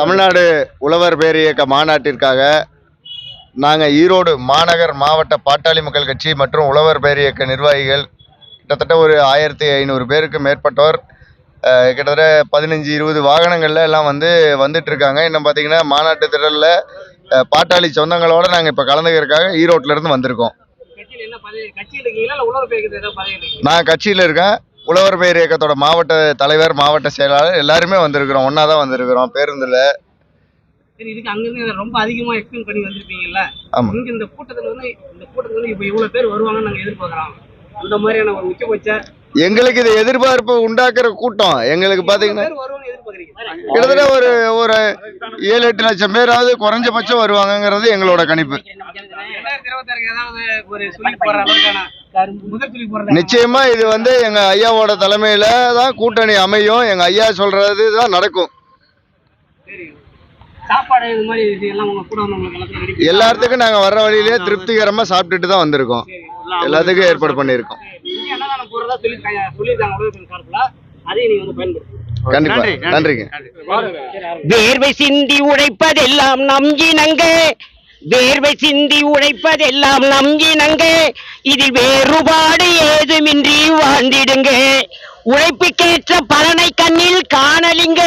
தமிழ்நாடு உழவர் பேர் இயக்க மாநாட்டிற்காக நாங்கள் ஈரோடு மாநகர் மாவட்ட பாட்டாளி மக்கள் கட்சி மற்றும் உழவர் பேர் இயக்க நிர்வாகிகள் கிட்டத்தட்ட ஒரு ஆயிரத்தி ஐநூறு பேருக்கு மேற்பட்டோர் கிட்டத்தட்ட பதினஞ்சு இருபது வாகனங்கள்ல எல்லாம் வந்து வந்துட்டு இருக்காங்க இன்னும் பார்த்தீங்கன்னா மாநாட்டு திடலில் பாட்டாளி சொந்தங்களோட நாங்கள் இப்போ கலந்துக்கிறதுக்காக ஈரோட்ல இருந்து வந்திருக்கோம். நான் கட்சியில் இருக்கேன். உழவர் பேர் இயக்கத்தோட மாவட்ட தலைவர் மாவட்ட செயலாளர் எல்லாருமே வந்திருக்கிறோம். ஒன்றா தான் வந்திருக்கிறோம் பேருந்தில் இதுக்கு ரொம்ப அதிகமா எக்ஸ்பிளைன் பண்ணி வந்திருப்பீங்கல்ல? ஆமாம் இங்க இந்த கூட்டத்துல வந்து இந்த கூட்டத்துல வந்து இப்ப இவ்வளவு பேர் வருவாங்கன்னு நாங்க எதிர்பார்க்கறோம். அந்த மாதிரியான ஒரு உச்சபட்ச எங்களுக்கு இது எதிர்பார்ப்பு உண்டாக்குற கூட்டம். எங்களுக்கு எதிர்பார்க்கறீங்க. கிட்டத்தட்ட ஒரு ஒரு ஏழு எட்டு லட்சம் பேராவது குறைஞ்சபட்சம் வருவாங்கங்கிறது எங்களோட கணிப்பு. நிச்சயமா இது வந்து எங்க ஐயாவோட தலைமையில தான் கூட்டணி அமையும். எங்க ஐயா சொல்றது தான் நடக்கும். எல்லாத்துக்கும் நாங்க வர்ற வழியிலேயே திருப்திகரமா சாப்பிட்டுட்டு தான் வந்திருக்கோம். எல்லாத்துக்கும் ஏற்பாடு பண்ணியிருக்கோம். கண்டிப்பா நன்றிங்க. வேர்வை சிந்தி உழைப்பதெல்லாம் நம் இனங்க வேர்வை சிந்தி உழைப்பதெல்லாம் நம் இனங்க இதில் வேறுபாடு ஏதுமின்றி வாழ்ந்திடுங்க. உழைப்புக்கேற்ற பலனை கண்ணில் காணலிங்க.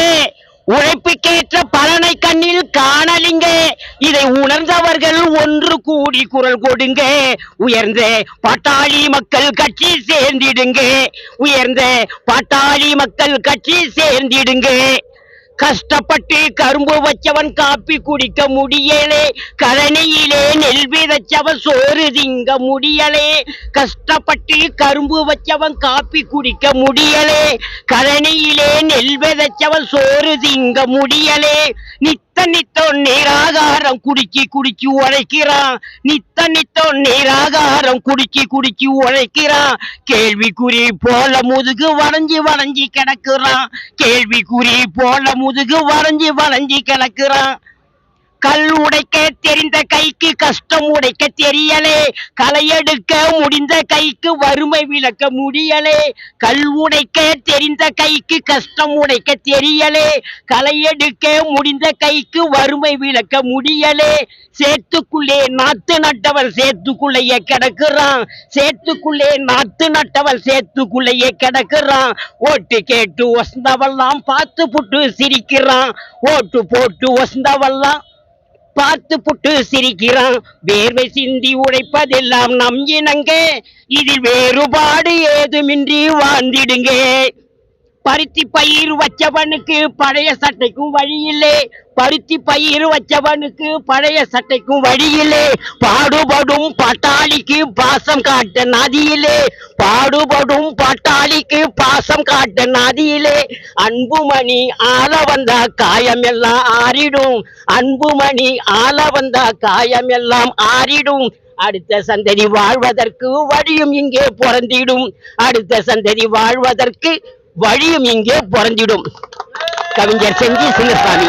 உழைப்புக்கேற்ற பலனை கண்ணில் காணலிங்க. இதை உணர்ந்தவர்கள் ஒன்று கூடி குரல் கொடுங்க. உயர்ந்த பட்டாளி மக்கள் கட்சி சேர்ந்திடுங்க. உயர்ந்த பட்டாளி மக்கள் கட்சி சேர்ந்திடுங்க. கஷ்டப்பட்டு கரும்பு வச்சவன் காப்பி குடிக்க முடியலே. கழனியிலே நெல் விதைச்சவன் சோறு திங்க முடியலே. கஷ்டப்பட்டு கரும்பு வச்சவன் காப்பி குடிக்க முடியலே. கழனியிலே நெல் விதைச்சவன் சோறு திங்க முடியலே. நித்த நித்தம் நீராகாரம் குடிச்சு குடிச்சு உழைக்கிறான். நித்த நித்தம் நீராகாரம் குடிச்சு குடிச்சு உழைக்கிறான். கேள்விக்குறி போல முதுகு வளைஞ்சி வளைஞ்சி கிடக்குறான். கேள்விக்குறி போல முதுகு வளைஞ்சி வளைஞ்சி கிடக்குறான். கல் உடைக்க தெரிய கஷ்டம் உடைக்க தெரியலே. களை எடுக்க முடிந்த கைக்கு வறுமை விளக்க முடியலே. கல் உடைக்க தெரிந்த கைக்கு கஷ்டம் உடைக்க தெரியலே. களை எடுக்க முடிந்த கைக்கு வறுமை விளக்க முடியலே. சேத்துக்குள்ளே நாத்து நட்டவள் சேத்துக்குள்ளேயே கிடக்குறான். சேத்துக்குள்ளே நாத்து நட்டவள் சேத்துக்குள்ளேயே கிடக்குறான். ஓட்டு கேட்டு வசந்தவெல்லாம் பார்த்து புட்டு சிரிக்கிறான். ஓட்டு போட்டு வசந்தவெல்லாம் பார்த்து புட்டு சிரிக்கிறான். வேர்வை சிந்தி உழைப்பதெல்லாம் நம் இனங்க இதில் வேறுபாடு ஏதுமின்றி வாழ்ந்திடுங்க. பருத்தி பயிர் வச்சவனுக்கு பழைய சட்டைக்கும் வழியில்லை. பருத்தி பயிர் வச்சவனுக்கு பழைய சட்டைக்கும் வழியில்லை. பாடுபடும் பட்டாளிக்கு பாசம் காட்ட நதியிலே பாடுபடும் பட்டாளிக்கு பாசம் காட்ட நதியிலே அன்புமணி ஆள வந்தா காயம் எல்லாம் ஆறிடும். அன்புமணி ஆள வந்தா காயம் எல்லாம் ஆறிடும். அடுத்த சந்ததி வாழ்வதற்கு வழியும் இங்கே பிறந்திடும். அடுத்த சந்ததி வாழ்வதற்கு வழியும் இங்கே புரஞ்சிடும் கவிஞர் செஞ்சி சின்னசாமி.